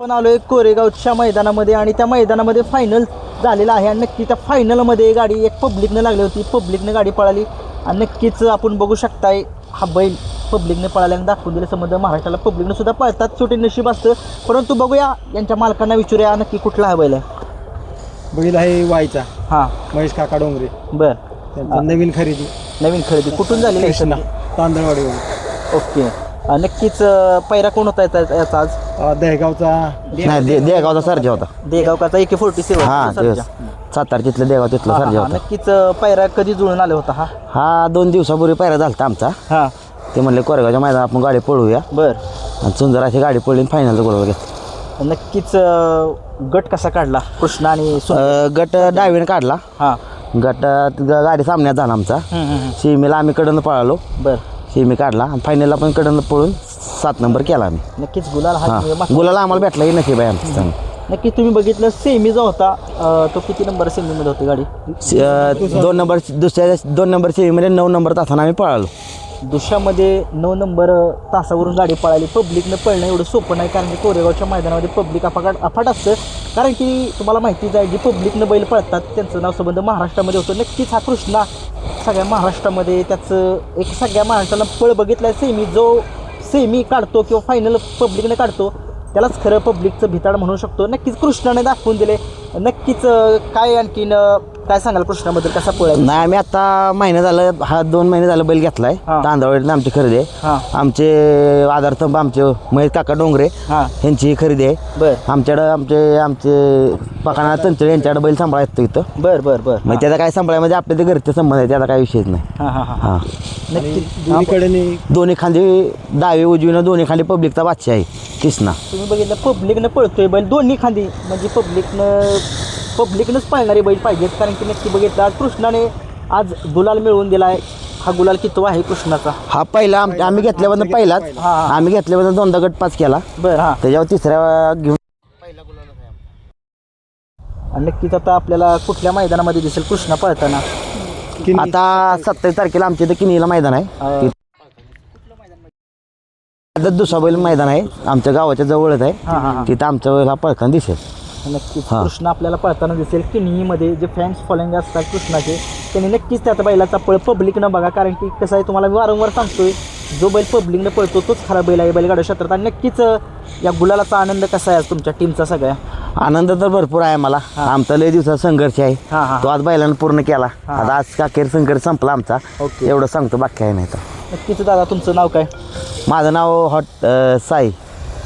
आपण आलोय कोरेगावच्या मैदानामध्ये आणि त्या मैदानामध्ये फायनल झालेला आहे आणि नक्की त्या फायनलमध्ये गाडी एक पब्लिकनं लागली होती. पब्लिकनं गाडी पळाली आणि नक्कीच आपण बघू शकताय हा बैल पब्लिकने पळाल्याने दाखवून दिले संबंध महाराष्ट्राला. पब्लिकनं सुद्धा पळतात छोटे नशीब असतं. परंतु बघूया यांच्या मालकांना विचारूया नक्की कुठला हा बैल आहे. बैल आहे वाईचा. हां. महेश काका डोंगरे. बर. नवीन खरेदी. नवीन खरेदी. कुठून झालेली आहे? तांदळवाडीवर ओके. अं, नक्कीच पैरा कोण होता याचा याचा आज? अ, दहेगावचा. नाही दे देगावचा सर्जा होता. देगावकाचा एके फोर्टी हा ते सेवन सातारा तिथलं देगाव तिथलं सर्जा होता. नक्कीच पैरा कधी जुळून आले होता हा? हा दोन दिवसापूर्वी पायरा झालता आमचा. हां. ते म्हणले कोरेगावच्या मैदानात आपण गाडी पळूया. बर. आणि सुंदर अशी गाडी पडली फायनलचा गोल घेतला. नक्कीच अं, गट कसा काढला? कृष्णा आणि सु अं, गट डावीने काढला. हां. गटात ग- गाडी सामन्यात झाला आमचा. सीमेला आम्ही कडनं पळालो. बर. सीमे काढला. आणि फायनलला पण कडनं पळून सात नंबर केला आम्ही. नक्कीच गुलाल हा हां. गुलाला आम्हाला भेटला की नशीब आहे आमचं. नक्कीच तुम्ही बघितलं सेमी जो होता. अं, तो किती नंबर सेमीमध्ये होती गाडी? सी- अं, दोन नंबर दुसऱ्या दोन नंबर सीमेमध्ये नऊ नंबर तासानं आम्ही पळालो. दुसऱ्यामध्ये नऊ नंबर अं, तासावरून गाडी पळाली. पब्लिकनं पळणं एवढं सोपं नाही कारण की कोरेगावच्या मैदानामध्ये पब्लिक अफाट अफाट असतं. कारण की तुम्हाला माहितीच आहे जी पब्लिकनं बैल पळतात त्यांचं नाव संबंध महाराष्ट्रामध्ये होतं. नक्कीच हा कृष्णा सगळ्या महाराष्ट्रामध्ये त्याचं एक सगळ्या महाराष्ट्राला पळ बघितला आहे सेमी जो सेमी काढतो किंवा फायनल पब्लिकने काढतो त्यालाच खरं पब्लिकचं भिताड म्हणू शकतो. नक्कीच कृष्णाने दाखवून दिले. नक्कीच काय आणखीन काय सांगाल कृष्णाबद्दल? कसा पळायला नाही आम्ही आता महिना झालं हा दोन महिने झालं बैल घेतलाय. हां. तांदळवाडीतनं आमची खरेदी आहे. आमचे आधारस्तंभ आमचे महेश काका डोंगरे हां. यांची खरेदी आहे. बर. आमच्याकडं आमचे आमचे पकाना चंचळे यांच्याकडे बैल सांभाळा येतो इथं. बर बर बर. मग त्याचा काय सांभाळा म्हणजे आपल्या ते घरचे संबंध आहे त्याचा काही विषयच नाही. हां हां हां. हां. दोन्हीकडे दोन्ही खांदी डावी उजवीनं दोन्ही खांदी पब्लिकचा बादशाह आहे कृष्णा. तुम्ही बघितलं पब्लिकनं पळतोय बैल दोन्ही खांदी म्हणजे पब्लिकनं पब्लिकनंच पाळणारे बैल पाहिजेत कारण की नक्की बघितलं आज कृष्णाने आज गुलाल मिळवून दिलाय. हा गुलाल कितवा आहे कृष्णाचा? हा पहिला आम- आम्ही घेतल्याबद्दल पहिलाच. हां. हां आम्ही घेतल्याबद्दल दोनदा गट पाच केला. बरं हां. त्याच्यावर तिसऱ्या घेऊन आणि नक्कीच आता आपल्याला कुठल्या मैदानामध्ये दिसेल कृष्णा पळताना? आता सत्तावीस तारखेला आमच्या इथं किनीला मैदान आहे. अं, आता दुसरा बैल मैदान आहे आमच्या गावाच्या जवळच हां हां आहे हां. तिथं आमच्या वेळेला पळताना दिसेल. नक्कीच. हां. कृष्ण आपल्याला पळताना दिसेल. की नेहमीमध्ये जे फॅन्स फॉलोइंग असतात कृष्णाचे त्यांनी नक्कीच त्या बैलाचा पळ पब्लिकनं बघा. कारण की कसं आहे तुम्हाला मी वारंवार सांगतोय जो बैल पब्लिकनं पळतो तोच खरा बैल आहे बैलगाडा क्षेत्रात. आणि नक्कीच अं, या गुलालाचा आनंद कसा आहे आज तुमच्या टीमचा सगळ्या? आनंद तर भरपूर आहे मला. आमचा लय दिवसाचा संघर्ष आहे. हां हां तो आज बैलानं पूर्ण केला. आता आज अखेर संघर्ष संपला आमचा. ओके. एवढं सांगतो बाकी काही नाही तर. नक्कीच दादा तुमचं नाव काय? माझं नाव हॉट अं, साई.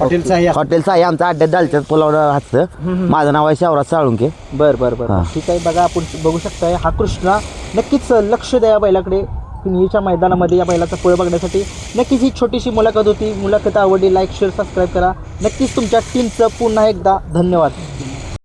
हॉटेल साई हॉटेल साई आमचं अड्ड्यात दालच्यात पुलावर हातचं. माझं नाव आहे शावराज साळुंके. बर बर बर. ठीक आहे बघा आपण बघू शकताय हा कृष्णा नक्कीच लक्ष द्या या बैलाकडे. पिंगीच्या मैदानामध्ये या बैलाचा पळ बघण्यासाठी. नक्कीच ही छोटीशी मुलाखत होती. मुलाखत आवडली लाईक शेअर सबस्क्राईब करा. नक्कीच तुमच्या टीमचं पुन्हा एकदा धन्यवाद.